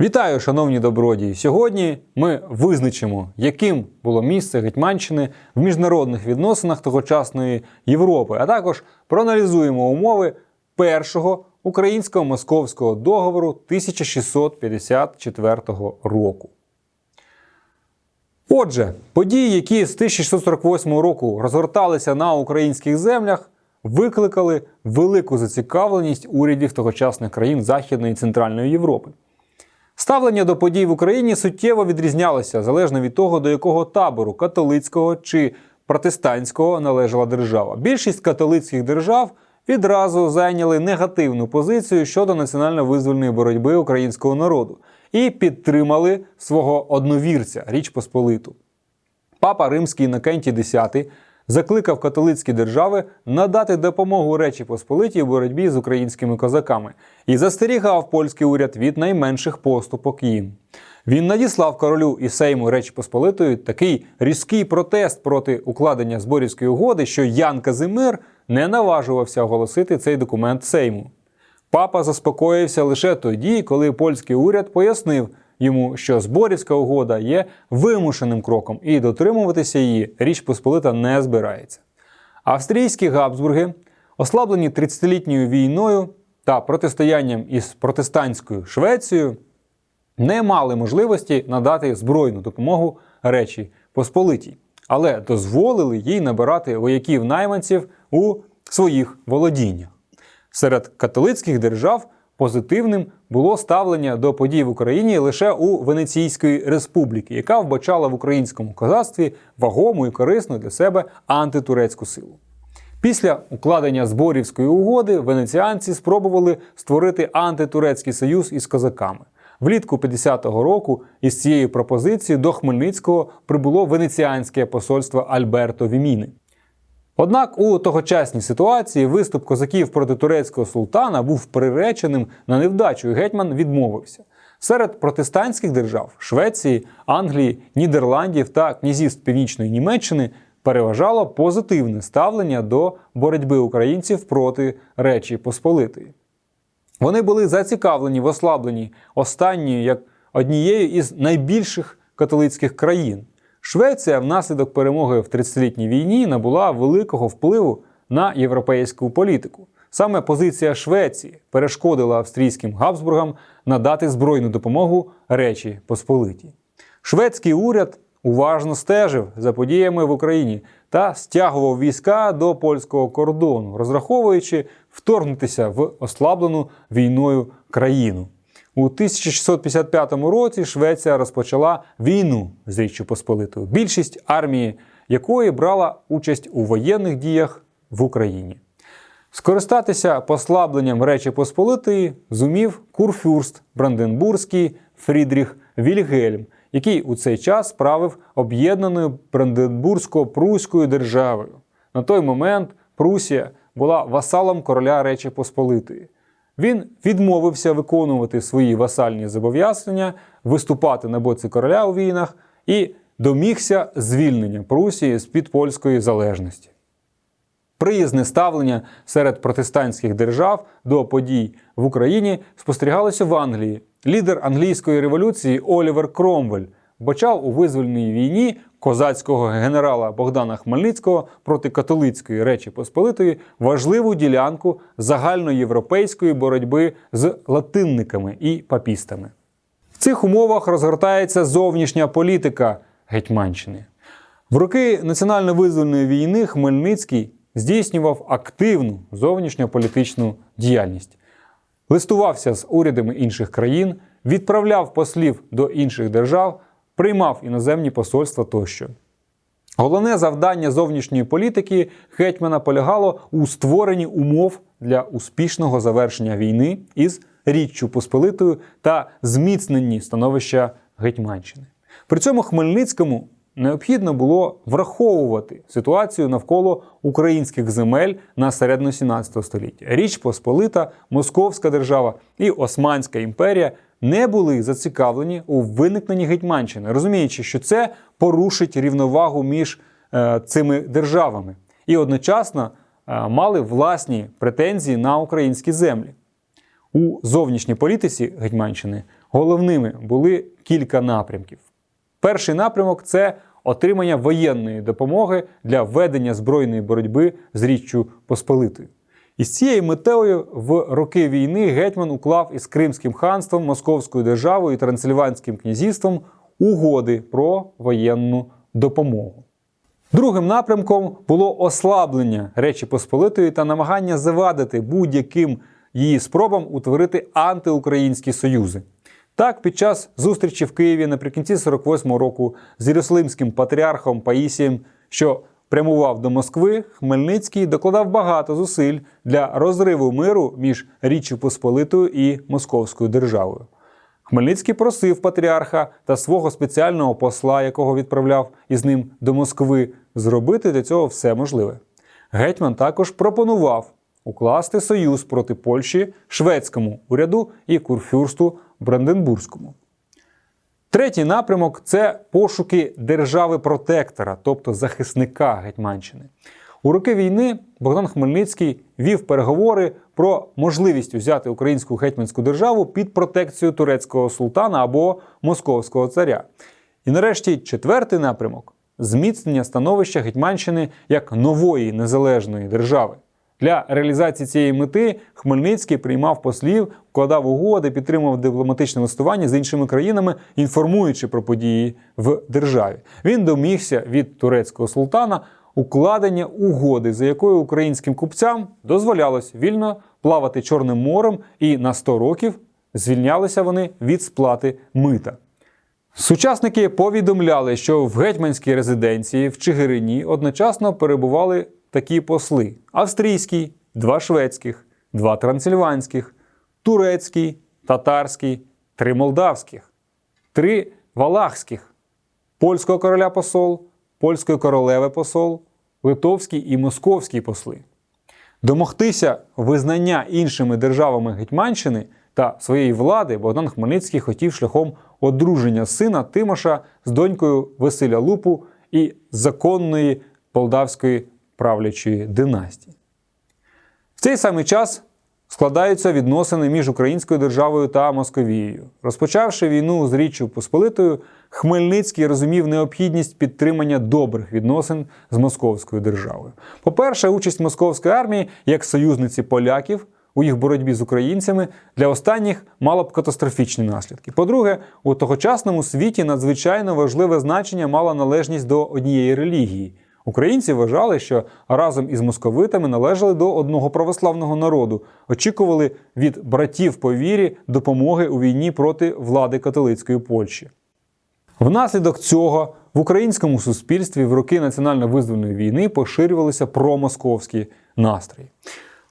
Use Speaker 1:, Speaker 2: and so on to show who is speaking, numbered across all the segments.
Speaker 1: Вітаю, шановні добродії! Сьогодні ми визначимо, яким було місце Гетьманщини в міжнародних відносинах тогочасної Європи, а також проаналізуємо умови першого українського московського договору 1654 року. Отже, події, які з 1648 року розгорталися на українських землях, викликали велику зацікавленість урядів тогочасних країн Західної і Центральної Європи. Ставлення до подій в Україні суттєво відрізнялося залежно від того, до якого табору католицького чи протестантського належала держава. Більшість католицьких держав відразу зайняли негативну позицію щодо національно-визвольної боротьби українського народу і підтримали свого одновірця Річ Посполиту. Папа Римський Інокентій X закликав католицькі держави надати допомогу Речі Посполитій у боротьбі з українськими козаками і застерігав польський уряд від найменших поступок їм. Він надіслав королю і Сейму Речі Посполитої такий різкий протест проти укладення зборівської угоди, що Ян Казимир не наважувався оголосити цей документ Сейму. Папа заспокоївся лише тоді, коли польський уряд пояснив йому, що зборівська угода є вимушеним кроком і дотримуватися її Річ Посполита не збирається. Австрійські Габсбурги, ослаблені 30-літньою війною та протистоянням із протестантською Швецією, не мали можливості надати збройну допомогу Речі Посполитій, але дозволили їй набирати вояків-найманців у своїх володіннях. Серед католицьких держав позитивним було ставлення до подій в Україні лише у Венеційської республіки, яка вбачала в українському козацтві вагому і корисну для себе антитурецьку силу. Після укладення зборівської угоди венеціанці спробували створити антитурецький союз із козаками. Влітку 50-го року із цією пропозицією до Хмельницького прибуло венеціанське посольство Альберто Віміни. Однак у тогочасній ситуації виступ козаків проти турецького султана був приреченим на невдачу, і гетьман відмовився. Серед протестантських держав Швеції, Англії, Нідерландів та князівств Північної Німеччини переважало позитивне ставлення до боротьби українців проти Речі Посполитої. Вони були зацікавлені в ослабленні останньої як однією із найбільших католицьких країн. Швеція внаслідок перемоги в 30-літній війні набула великого впливу на європейську політику. Саме позиція Швеції перешкодила австрійським Габсбургам надати збройну допомогу Речі Посполитій. Шведський уряд уважно стежив за подіями в Україні та стягував війська до польського кордону, розраховуючи вторгнутися в ослаблену війною країну. У 1655 році Швеція розпочала війну з Річчю Посполитою, більшість армії якої брала участь у воєнних діях в Україні. Скористатися послабленням Речі Посполитої зумів курфюрст Бранденбурзький Фрідріх Вільгельм, який у цей час правив об'єднаною Бранденбурзько-Пруською державою. На той момент Прусія була васалом короля Речі Посполитої. Він відмовився виконувати свої васальні зобов'язання, виступати на боці короля у війнах і домігся звільнення Прусії з-під польської залежності. Приязне ставлення серед протестантських держав до подій в Україні спостерігалося в Англії. Лідер англійської революції Олівер Кромвель почав у визвольній війні козацького генерала Богдана Хмельницького проти католицької Речі Посполитої важливу ділянку загальноєвропейської боротьби з латинниками і папістами. В цих умовах розгортається зовнішня політика Гетьманщини. В роки національно-визвольної війни Хмельницький здійснював активну зовнішньополітичну діяльність, листувався з урядами інших країн, відправляв послів до інших держав, приймав іноземні посольства тощо. Головне завдання зовнішньої політики гетьмана полягало у створенні умов для успішного завершення війни із Річчю Посполитою та зміцненні становища Гетьманщини. При цьому Хмельницькому необхідно було враховувати ситуацію навколо українських земель на середину 17 століття. Річ Посполита, Московська держава і Османська імперія не були зацікавлені у виникненні Гетьманщини, розуміючи, що це порушить рівновагу між е, цими державами, і одночасно е, мали власні претензії на українські землі. У зовнішній політиці Гетьманщини головними були кілька напрямків. Перший напрямок це отримання воєнної допомоги для ведення збройної боротьби з Річчю Посполитою. І з цією метою в роки війни гетьман уклав із Кримським ханством, Московською державою і Трансильванським князівством угоди про воєнну допомогу. Другим напрямком було ослаблення Речі Посполитої та намагання завадити будь-яким її спробам утворити антиукраїнські союзи. Так, під час зустрічі в Києві наприкінці 48-го року з Єрусалимським патріархом Паїсієм, що прямував до Москви, Хмельницький докладав багато зусиль для розриву миру між Річчю Посполитою і Московською державою. Хмельницький просив патріарха та свого спеціального посла, якого відправляв із ним до Москви, зробити для цього все можливе. Гетьман також пропонував укласти союз проти Польщі шведському уряду і курфюрсту Бранденбурзькому. Третій напрямок це пошуки держави-протектора, тобто захисника Гетьманщини. У роки війни Богдан Хмельницький вів переговори про можливість взяти українську гетьманську державу під протекцію турецького султана або московського царя. І нарешті четвертий напрямок зміцнення становища Гетьманщини як нової незалежної держави. Для реалізації цієї мети Хмельницький приймав послів, вкладав угоди, підтримував дипломатичне листування з іншими країнами, інформуючи про події в державі. Він домігся від турецького султана укладення угоди, за якою українським купцям дозволялось вільно плавати Чорним морем, і на 100 років звільнялися вони від сплати мита. Сучасники повідомляли, що в гетьманській резиденції в Чигирині одночасно перебували такі посли: австрійський, два шведських, два трансильванських, турецький, татарський, три молдавських, три валахських, польського короля посол, польської королеви посол, литовський і московський посли. Домогтися визнання іншими державами Гетьманщини та своєї влади Богдан Хмельницький хотів шляхом одруження сина Тимоша з донькою Василя Лупу і законної полдавської правлячої династії. В цей самий час складаються відносини між Українською державою та Московією. Розпочавши війну з Річчю Посполитою, Хмельницький розумів необхідність підтримання добрих відносин з Московською державою. По-перше, участь московської армії як союзниці поляків у їх боротьбі з українцями для останніх мала б катастрофічні наслідки. По-друге, у тогочасному світі надзвичайно важливе значення мала належність до однієї релігії. Українці вважали, що разом із московитами належали до одного православного народу, очікували від братів по вірі допомоги у війні проти влади католицької Польщі. Внаслідок цього в українському суспільстві в роки національно-визвольної війни поширювалися промосковські настрої.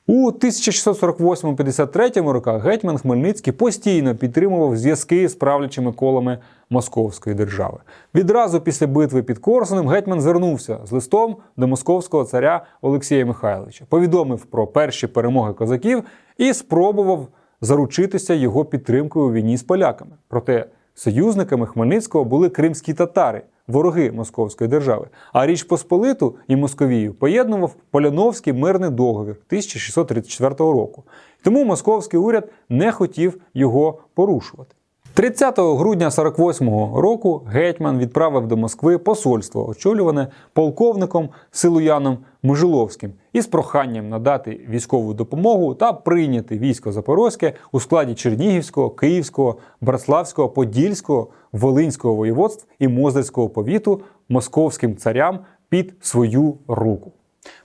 Speaker 1: У 1648-53 роках гетьман Хмельницький постійно підтримував зв'язки з правлячими колами Московської держави. Відразу після битви під Корсунем гетьман звернувся з листом до московського царя Олексія Михайловича, повідомив про перші перемоги козаків і спробував заручитися його підтримкою у війні з поляками. Проте союзниками Хмельницького були кримські татари, вороги Московської держави. А Річ Посполиту і Московію поєднував Поляновський мирний договір 1634 року. Тому московський уряд не хотів його порушувати. 30 грудня 48-го року гетьман відправив до Москви посольство, очолюване полковником Силуяном Можиловським, із проханням надати військову допомогу та прийняти військо Запорозьке у складі Чернігівського, Київського, Братславського, Подільського, Волинського воєводств і Мозельського повіту московським царям під свою руку.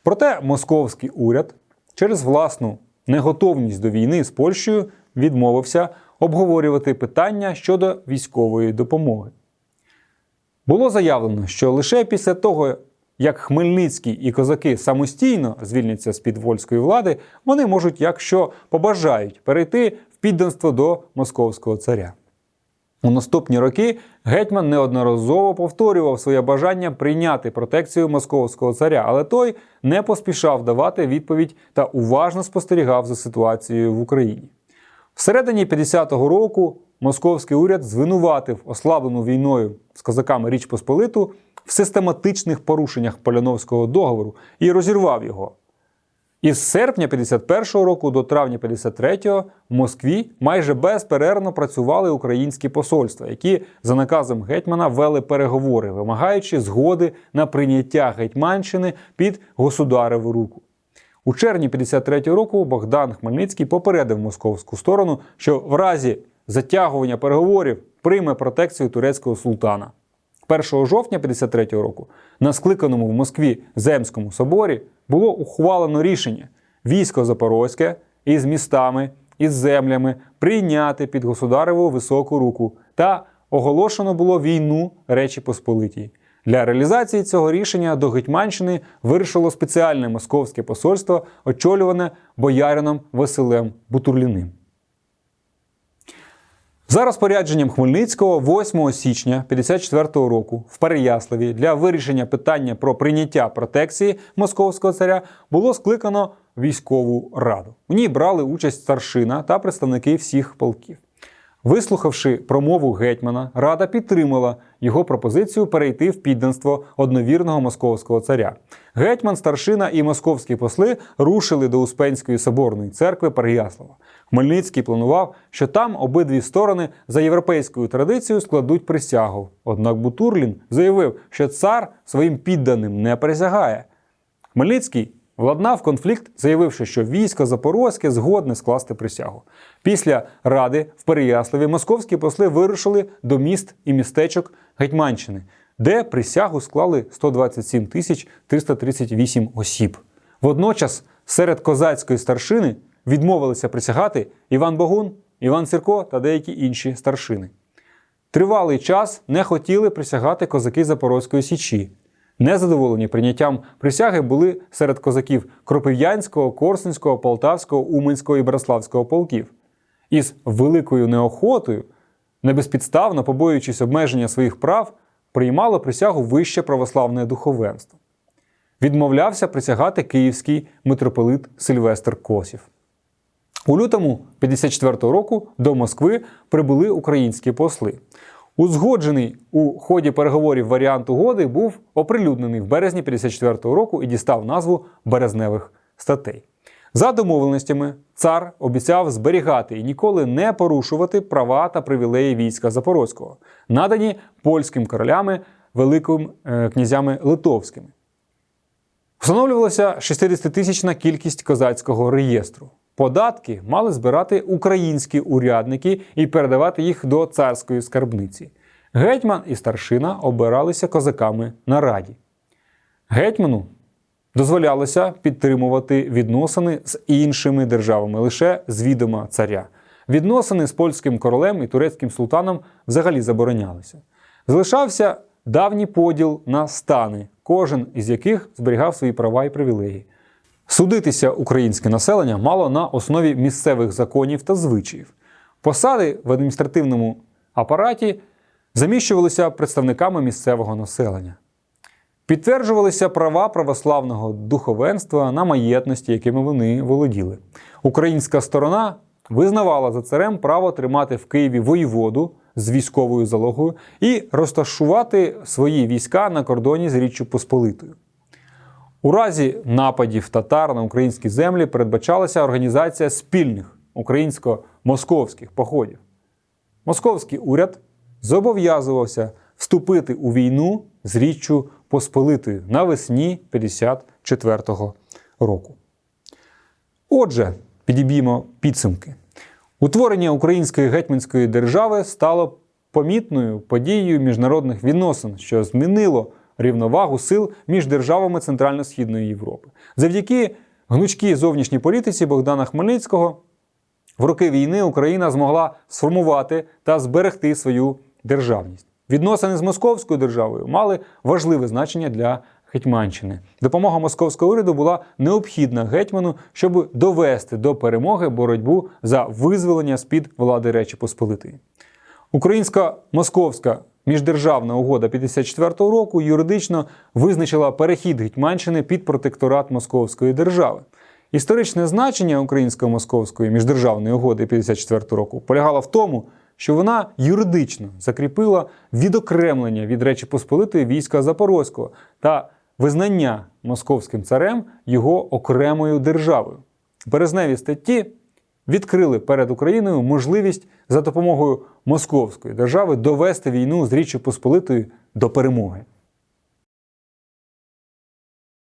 Speaker 1: Проте московський уряд через власну неготовність до війни з Польщею відмовився обговорювати питання щодо військової допомоги. Було заявлено, що лише після того, як Хмельницький і козаки самостійно звільняться з під вольської влади, вони можуть, якщо побажають, перейти в підданство до московського царя. У наступні роки гетьман неодноразово повторював своє бажання прийняти протекцію московського царя, але той не поспішав давати відповідь та уважно спостерігав за ситуацією в Україні. Всередині 50-го року московський уряд звинуватив ослаблену війною з козаками Річ Посполиту в систематичних порушеннях Поляновського договору і розірвав його. Із серпня 51-го року до травня 53-го в Москві майже безперервно працювали українські посольства, які за наказом гетьмана вели переговори, вимагаючи згоди на прийняття Гетьманщини під государеву руку. У червні 53-го року Богдан Хмельницький попередив московську сторону, що в разі затягування переговорів прийме протекцію турецького султана. 1 жовтня 53-го року на скликаному в Москві Земському соборі було ухвалено рішення військо Запорозьке із містами із землями прийняти під государеву високу руку та оголошено було війну Речі Посполитій. Для реалізації цього рішення до Гетьманщини вирішило спеціальне московське посольство, очолюване боярином Василем Бутурліним. За розпорядженням Хмельницького 8 січня 54 року в Переяславі для вирішення питання про прийняття протекції московського царя було скликано військову раду. У ній брали участь старшина та представники всіх полків. Вислухавши промову гетьмана, рада підтримала його пропозицію перейти в підданство одновірного московського царя. Гетьман, старшина і московські посли рушили до Успенської соборної церкви Переяслава. Хмельницький планував, що там обидві сторони за європейською традицією складуть присягу. Однак Бутурлін заявив, що цар своїм підданим не присягає. Хмельницький владнав конфлікт, заявивши, що військо Запорозьке згодне скласти присягу. Після ради в Переяславі московські посли вирушили до міст і містечок Гетьманщини, де присягу склали 127 тисяч 338 осіб. Водночас серед козацької старшини відмовилися присягати Іван Богун, Іван Сірко та деякі інші старшини. Тривалий час не хотіли присягати козаки Запорозької Січі. Незадоволені прийняттям присяги були серед козаків Кропив'янського, Корсунського, Полтавського, Уманського і Браславського полків. Із великою неохотою, небезпідставно побоюючись обмеження своїх прав, приймало присягу вище православне духовенство. Відмовлявся присягати київський митрополит Сильвестр Косів. У лютому 54-го року до Москви прибули українські посли. Узгоджений у ході переговорів варіант угоди був оприлюднений в березні 54-го року і дістав назву Березневих статей. За домовленостями, цар обіцяв зберігати і ніколи не порушувати права та привілеї війська Запорозького, надані польським королями, великим е, князями литовськими. Встановлювалася 60-тисячна кількість козацького реєстру. Податки мали збирати українські урядники і передавати їх до царської скарбниці. Гетьман і старшина обиралися козаками на раді. Гетьману дозволялося підтримувати відносини з іншими державами лише з відома царя. Відносини з польським королем і турецьким султаном взагалі заборонялися. Залишався давній поділ на стани, кожен із яких зберігав свої права і привілеї. Судитися українське населення мало на основі місцевих законів та звичаїв. Посади в адміністративному апараті заміщувалися представниками місцевого населення. Підтверджувалися права православного духовенства на маєтності, якими вони володіли. Українська сторона визнавала за царем право тримати в Києві воєводу з військовою залогою і розташувати свої війська на кордоні з Річчю Посполитою. У разі нападів татар на українські землі передбачалася організація спільних українсько-московських походів. Московський уряд зобов'язувався вступити у війну з Річчю Посполитою навесні 54-го року. Отже, підіб'ємо підсумки. Утворення української гетьманської держави стало помітною подією міжнародних відносин, що змінило рівновагу сил між державами Центрально-Східної Європи. Завдяки гнучкій зовнішній політиці Богдана Хмельницького в роки війни Україна змогла сформувати та зберегти свою державність. Відносини з Московською державою мали важливе значення для Гетьманщини. Допомога московського уряду була необхідна гетьману, щоб довести до перемоги боротьбу за визволення з-під влади Речі Посполитої. Українсько-московська міждержавна угода 54-го року юридично визначила перехід Гетьманщини під протекторат Московської держави. Історичне значення українсько-московської міждержавної угоди 54-го року полягало в тому, що вона юридично закріпила відокремлення від Речі Посполитої війська Запорозького та визнання московським царем його окремою державою. Березневі статті відкрили перед Україною можливість за допомогою московської держави довести війну з Річчю Посполитою до перемоги.